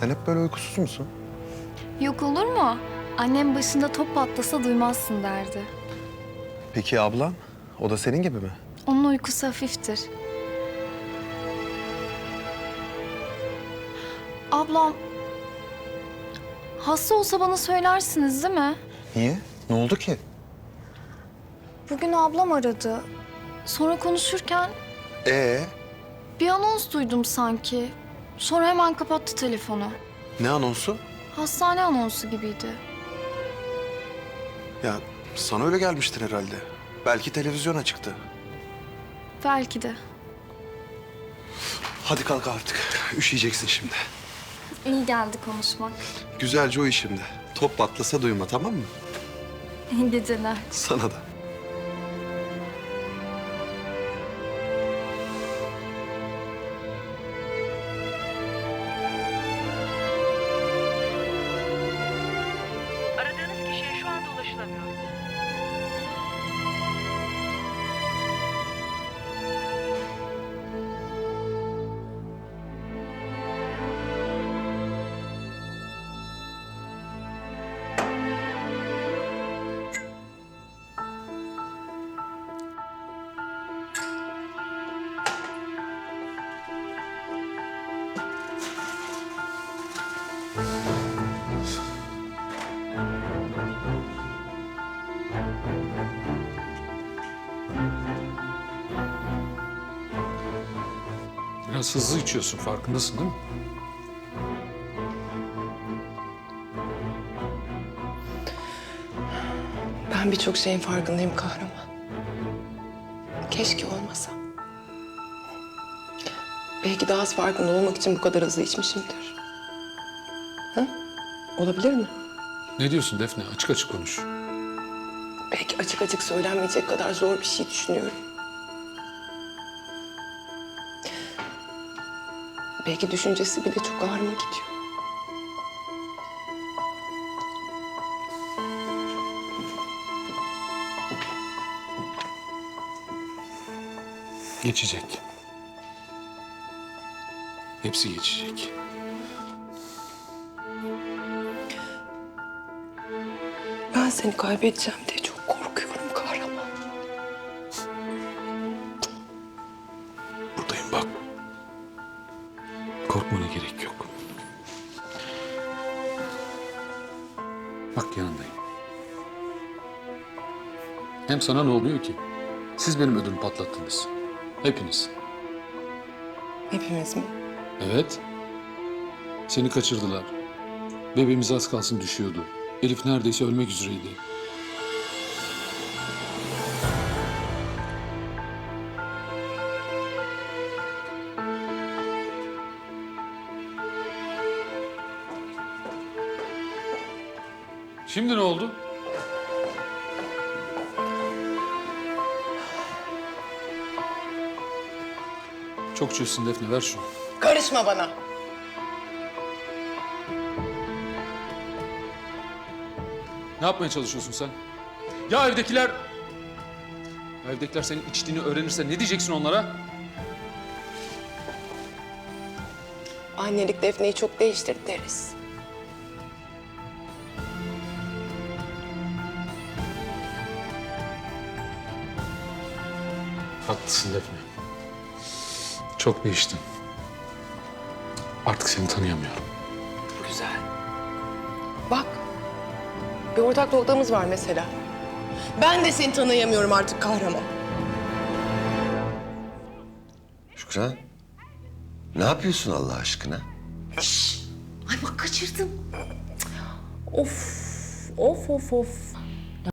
Sen hep böyle uykusuz musun? Yok olur mu? Annem başında top patlasa duymazsın derdi. Peki ablan? O da senin gibi mi? Onun uykusu hafiftir. Ablam... Hasta olsa bana söylersiniz değil mi? Niye? Ne oldu ki? Bugün ablam aradı. Sonra konuşurken Ee, bir anons duydum sanki. Sonra hemen kapattı telefonu. ne anonsu? Hastane anonsu gibiydi. Ya sana öyle gelmiştir herhalde. Belki televizyona çıktı. Belki de. Hadi kalk artık. Üşüyeceksin şimdi. İyi geldi konuşmak. Güzelce uyu şimdi. Top patlasa duyma tamam mı? İyi geceler. Sana da. Biraz hızlı içiyorsun farkındasın değil mi? Ben birçok şeyin farkındayım kahraman. Keşke olmasa. Belki daha az farkında olmak için bu kadar hızlı içmişimdir. Ha? Olabilir mi? Ne diyorsun Defne? Açık açık konuş. Belki açık açık söylenmeyecek kadar zor bir şey düşünüyorum. Belki düşüncesi bile çok ağrıma gidiyor. Geçecek. Hepsi geçecek. Ben seni kaybedeceğim diye Korkmana gerek yok. Bak yanındayım. Hem sana ne oluyor ki? Siz benim ödümü patlattınız. Hepiniz. Hepimiz mi? Evet. Seni kaçırdılar. Bebeğimiz az kalsın düşüyordu. Elif neredeyse ölmek üzereydi. Şimdi ne oldu? Çok çözsün Defne ver şunu. Karışma bana. Ne yapmaya çalışıyorsun sen? Ya evdekiler... Ya evdekiler senin içtiğini öğrenirse ne diyeceksin onlara? Annelik Defne'yi çok değiştirdi deriz. Haklısın Defne. Çok değiştin. Artık seni tanıyamıyorum. Güzel. Bak, bir ortak noktamız var mesela. Ben de seni tanıyamıyorum artık kahraman. Şükran. Ne yapıyorsun Allah aşkına? Ay bak kaçırdım. Of, of, of, of.